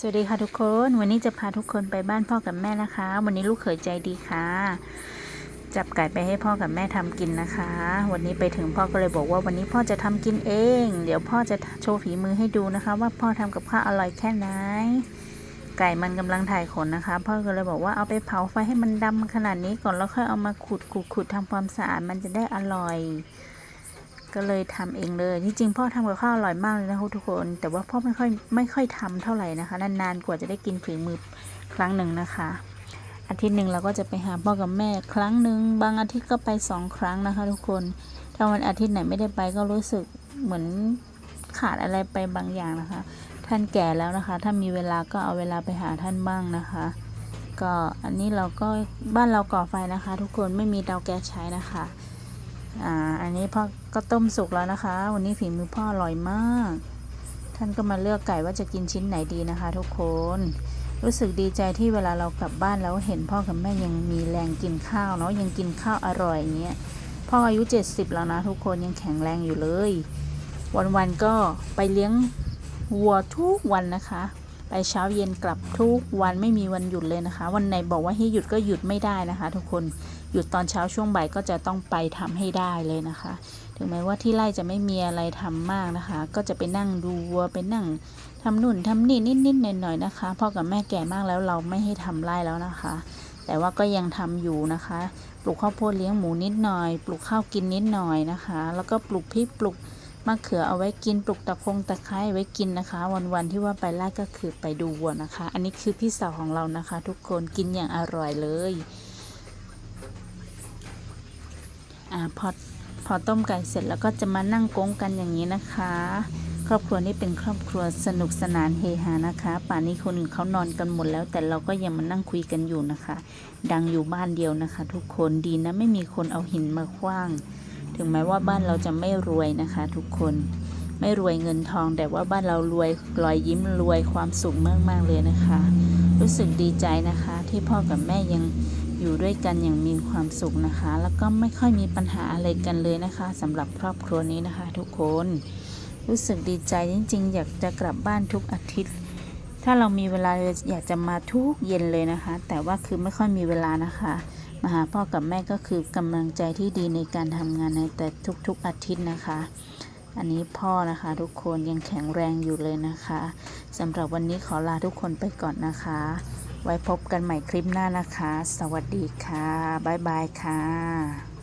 สวัสดีค่ะทุกคน วันนี้จะพาทุกคนไปบ้านพ่อกับแม่นะคะ วันนี้ลูกเขยใจดีค่ะ จับไก่ไปให้พ่อกับแม่ทำกินนะคะ วันนี้ไปถึงพ่อก็เลยบอกว่าวันนี้พ่อจะทำกินเอง เดี๋ยวพ่อจะโชว์ฝีมือให้ดูนะคะ ว่าพ่อทำกับข้าวอร่อยแค่ไหน ไก่มันกำลังถ่ายขนนะคะ พ่อก็เลยบอกว่าเอาไปเผาไฟให้มันดำขนาดนี้ก่อนแล้วค่อยเอามาขุดขุดขุดทำความสะอาดมันจะได้อร่อย ก็เลยทำเองเลยที่จริงพ่อทำกับข้าวอร่อยมากเลยนะทุกคน แต่ว่าพ่อไม่ค่อยไม่ค่อยทำเท่าไหร่นะคะ นานๆกว่าจะได้กินฝีมือครั้งหนึ่งนะคะ อาทิตย์หนึ่งเราก็จะไปหาพ่อกับแม่ครั้งหนึ่งบางอาทิตย์ก็ไปสองครั้งนะคะ ทุกคนถ้าวันอาทิตย์ไหนไม่ได้ไปก็รู้สึกเหมือนขาดอะไรไปบางอย่างนะคะ ท่านแก่แล้วนะคะ ถ้ามีเวลาก็เอาเวลาไปหาท่านบ้างนะคะ ก็อันนี้เราก็บ้านเราก่อไฟนะคะ ทุกคนไม่มีเตาแก๊สใช้นะคะ อ่า อันนี้พ่อก็ต้มสุกแล้วนะคะ วันนี้ฝีมือพ่ออร่อยมาก ท่านก็มาเลือกไก่ว่าจะกินชิ้นไหนดีนะคะ ทุกคน รู้สึกดีใจที่เวลาเรากลับบ้านแล้วเห็นพ่อกับแม่ยังมีแรงกินข้าวเนาะยังกินข้าวอร่อยอย่างเงี้ย พ่ออายุ 70 แล้วนะทุกคนยังแข็งแรงอยู่เลย วันๆก็ไปเลี้ยงวัวทุกวันนะคะ ไปเช้าเย็นกลับทุกวันไม่มีวันหยุดเลยนะคะ วันไหนบอกว่าให้หยุดก็หยุดไม่ได้นะคะ ทุกคนหยุดตอนเช้าช่วงบ่ายก็จะต้องไปทำให้ได้เลยนะคะ ถึงแม้ว่าที่ไร่จะไม่มีอะไรทำมากนะคะ ก็จะไปนั่งดูวัวไปนั่งทำนู่นทำนี่นิดๆหน่อยๆนะคะพ่อกับแม่แก่มากแล้วเราไม่ให้ทำไร่แล้วนะคะ แต่ว่าก็ยังทำอยู่นะคะ ปลูกข้าวโพดเลี้ยงหมูนิดหน่อย ปลูกข้าวกินนิดหน่อยนะคะ แล้วก็ปลูกพริกปลูก มะเขือเอาไว้กินปลูกตะคงตะไคร้ไว้กินนะคะ วันๆที่ว่าไปไล่ก็คือไปดูวัวนะคะ อันนี้คือพี่สาวของเรานะคะ ทุกคนกินอย่างอร่อยเลยอ่าพอพอต้มไก่เสร็จแล้วก็จะมานั่งก้งกันอย่างนี้นะคะ ครอบครัวนี้เป็นครอบครัวสนุกสนานเฮฮานะคะ ป่านนี้คนอื่นเขานอนกันหมดแล้ว แต่เราก็ยังมานั่งคุยกันอยู่นะคะ ดังอยู่บ้านเดียวนะคะ ทุกคนดีนะไม่มีคนเอาหินมาคว้าง ถึงแม้ว่าบ้านเราจะไม่รวยนะคะ ทุกคนไม่รวยเงินทอง แต่ว่าบ้านเรารวยรอยยิ้มรวยความสุขมากๆเลยนะคะ รู้สึกดีใจนะคะ ที่พ่อกับแม่ยังอยู่ด้วยกันอย่างมีความสุขนะคะ แล้วก็ไม่ค่อยมีปัญหาอะไรกันเลยนะคะสำหรับครอบครัวนี้นะคะ ทุกคนรู้สึกดีใจจริง ๆ อยากจะกลับบ้านทุกอาทิตย์ ถ้าเรามีเวลาอยากจะมาทุกเย็นเลยนะคะ แต่ว่าคือไม่ค่อยมีเวลานะคะ มาหาพ่อกับแม่ก็คือกำลังใจที่ดีในการทำงานในแต่ทุกๆอาทิตย์นะคะ อันนี้พ่อนะคะทุกคนยังแข็งแรงอยู่เลยนะคะสำหรับวันนี้ขอลาทุกคนไปก่อนนะคะ ไว้พบกันใหม่คลิปหน้านะคะ สวัสดีค่ะบ๊ายบายค่ะ